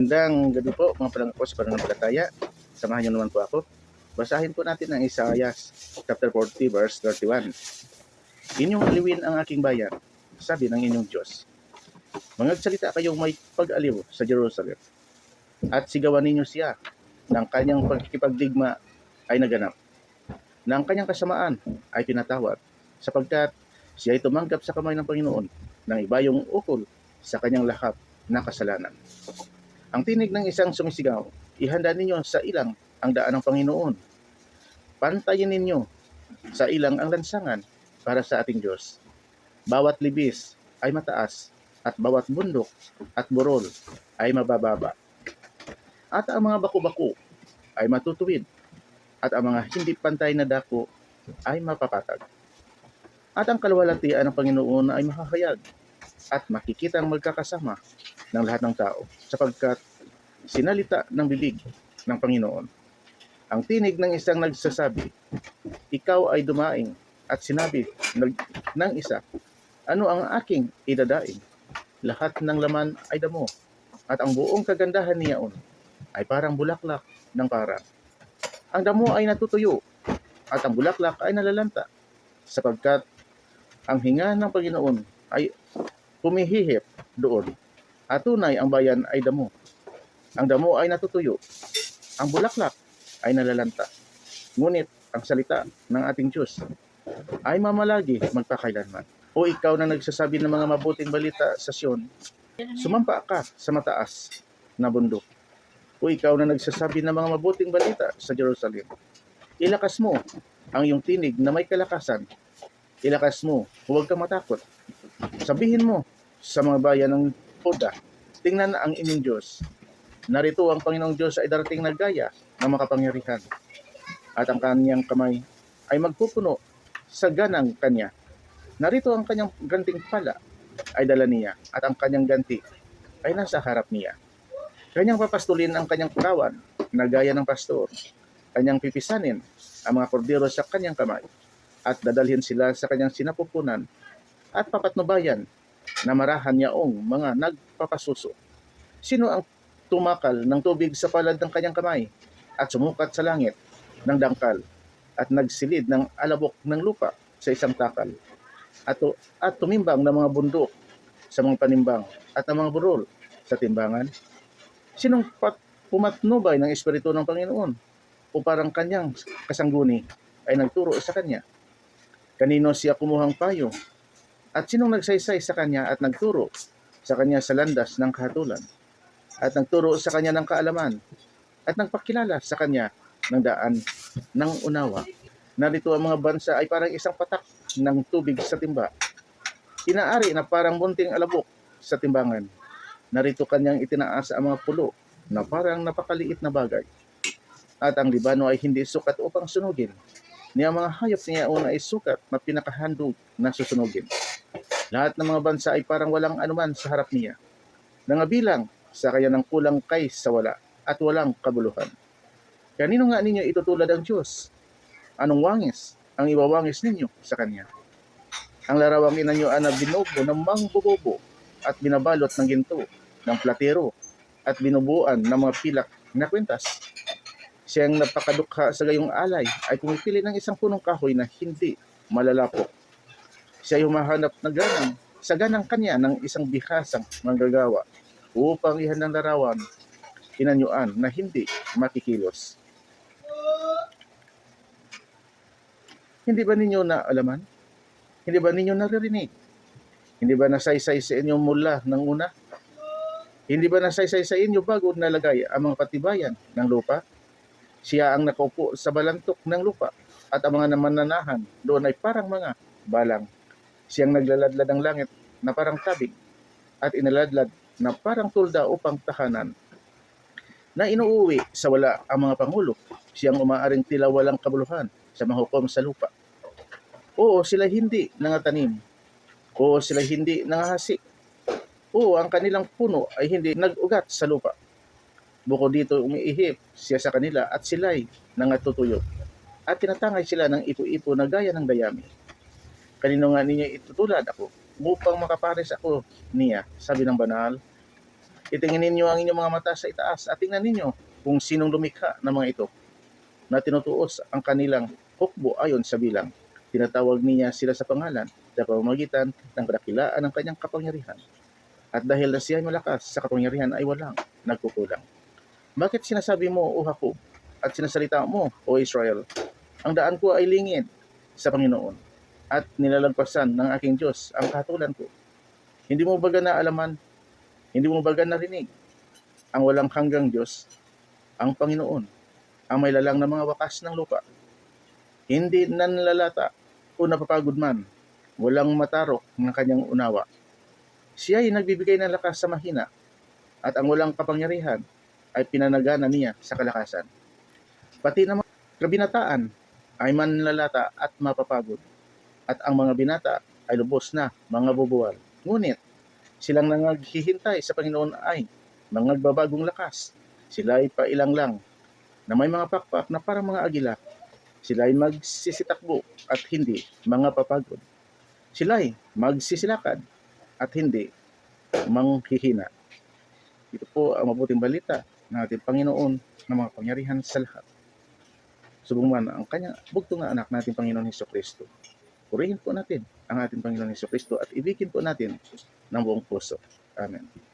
Magandang gabi po mga palang po sa pananampalataya. Samahan niyo naman po ako. Basahin po natin ang Isaiah chapter 40 verse 31. Inyong aliwin ang aking bayan, sabi ng inyong Diyos. Mangagsalita kayong may pag-aliw sa Jerusalem. At sigawan ninyo siya ng kanyang pagkikipagdigma ay naganap. Na ang kanyang kasamaan ay pinatawad sapagkat siya ay tumanggap sa kamay ng Panginoon ng ibayong ukol sa kanyang lahap na kasalanan. Ang tinig ng isang sumisigaw, ihanda ninyo sa ilang ang daan ng Panginoon. Pantayin ninyo sa ilang ang lansangan para sa ating Diyos. Bawat libis ay mataas at bawat bundok at burol ay mabababa. At ang mga baku-baku ay matutuwid at ang mga hindi pantay na dako ay mapapatag. At ang kalwalatian ng Panginoon ay mahahayag at makikitang magkakasama ng lahat ng tao sapagkat sinalita ng bibig ng Panginoon. Ang tinig ng isang nagsasabi, Ikaw ay dumaing at sinabi ng, isa, Ano ang aking idadaing? Lahat ng laman ay damo at ang buong kagandahan niyaon ay parang bulaklak ng parang. Ang damo ay natutuyo at ang bulaklak ay nalalanta sapagkat ang hinga ng Panginoon ay humihihip doon at tunay ang bayan ay damo. Ang damo ay natutuyo. Ang bulaklak ay nalalanta. Ngunit ang salita ng ating Diyos ay mamalagi magpakailanman. O ikaw na nagsasabi ng mga mabuting balita sa Sion, sumampa ka sa mataas na bundok. O ikaw na nagsasabi ng mga mabuting balita sa Jerusalem, ilakas mo ang iyong tinig na may kalakasan. Ilakas mo, huwag kang matakot. Sabihin mo sa mga bayan ng Huda, tingnan ang inyong Diyos. Narito ang Panginoong Diyos ay darating na gaya ng makapangyarihan. At ang kanyang kamay ay magpupuno sa ganang kanya. Narito ang kanyang ganting pala ay dala niya at ang kanyang ganti ay nasa harap niya. Kanyang papastulin ang kanyang kawan na gaya ng pastor. Kanyang pipisanin ang mga kordero sa kanyang kamay at dadalhin sila sa kanyang sinapupunan at papatnubayan na marahan niyaong mga nagpapasuso. Sino ang tumakal ng tubig sa palad ng kanyang kamay at sumukat sa langit ng dangkal at nagsilid ng alabok ng lupa sa isang takal at, at tumimbang ng mga bundok sa mga panimbang at ng mga burol sa timbangan? Sinong pat pumatnubay ng Espiritu ng Panginoon o parang kanyang kasangguni ay nagturo sa kanya? Kanino siya kumuhang payo at sinong nagsaysay sa kanya at nagturo sa kanya sa landas ng kahatulan? At nagturo sa kanya ng kaalaman? At nagpakilala sa kanya ng daan ng unawa? Narito ang mga bansa ay parang isang patak ng tubig sa timba. Inaari na parang munting alabok sa timbangan. Narito kanyang itinaas ang mga pulo na parang napakaliit na bagay. At ang Libano ay hindi sukat upang sunugin. Niya mga hayop niya una ay sukat na pinakahandog na susunugin. Lahat ng mga bansa ay parang walang anuman sa harap niya. Nangabilang sa kaya ng kulang kay sa wala at walang kabuluhan. Kanino nga ninyo itutulad ang Diyos? Anong wangis ang iwawangis ninyo sa Kanya? Ang larawang ina nyo ana binubo ng mangbubobo at binabalot ng ginto, ng platero, at binubuan ng mga pilak na kwintas. Siyang napakadukha sa gayong alay ay pumipili ng isang punong kahoy na hindi malalapok siya ay humahanap na ganang sa ganang kanya ng isang bihasang manggagawa upang ihandang larawan inanyuan na hindi makikilos. Hindi ba ninyo naalaman? Hindi ba ninyo naririnig? Hindi ba nasaysay sa inyo mula ng una? Hindi ba nasaysay sa inyo bago nalagay ang mga patibayan ng lupa? Siya ang nakaupo sa balantok ng lupa at ang mga namananahan doon ay parang mga balang siyang naglaladlad ng langit na parang tabig at inaladlad na parang tulda upang tahanan. Na inuuwi sa wala ang mga pangulo, siyang umaaring tila walang kabuluhan sa mga hukom sa lupa. Oo, sila hindi nangatanim. Oo, sila hindi nangahasi. Oo, ang kanilang puno ay hindi nag-ugat sa lupa. Bukod dito, umiihip siya sa kanila at sila'y nangatutuyo. At tinatangay sila ng ipo-ipo na gaya ng dayami kanino nga ninyo itutulad ako upang makapares ako niya, sabi ng banal. Itingin ninyo ang inyong mga mata sa itaas at tingnan ninyo kung sinong lumikha ng mga ito na tinutuos ang kanilang hukbo ayon sa bilang. Tinatawag niya sila sa pangalan sa pamamagitan ng kadakilaan ng kanyang kapangyarihan. At dahil na siya ay malakas sa kapangyarihan ay walang nagkukulang. Bakit sinasabi mo, O Jacob, at sinasalita mo, O Israel, ang daan ko ay lingid sa Panginoon at nilalagpasan ng aking Diyos ang katulan ko. Hindi mo baga naalaman, hindi mo baga narinig ang walang hanggang Diyos, ang Panginoon, ang may lalang na mga wakas ng lupa. Hindi nanlalata o napapagod man, walang matarok ng kanyang unawa. Siya ay nagbibigay ng lakas sa mahina at ang walang kapangyarihan ay pinanagana niya sa kalakasan. Pati naman kabinataan ay manlalata at mapapagod at ang mga binata ay lubos na mga bubuwal. Ngunit silang nangaghihintay sa Panginoon ay mga nagbabagong lakas. Sila ay pailang lang na may mga pakpak na parang mga agila. Sila ay magsisitakbo at hindi mga papagod. Sila ay magsisilakad at hindi manghihina. Ito po ang mabuting balita ng ating Panginoon na mga pangyarihan sa lahat. Subong man ang kanyang bugto nga anak natin Panginoon Heso Kristo. Purihin po natin ang ating Panginoon Heso Kristo at ibigin po natin ng buong puso. Amen.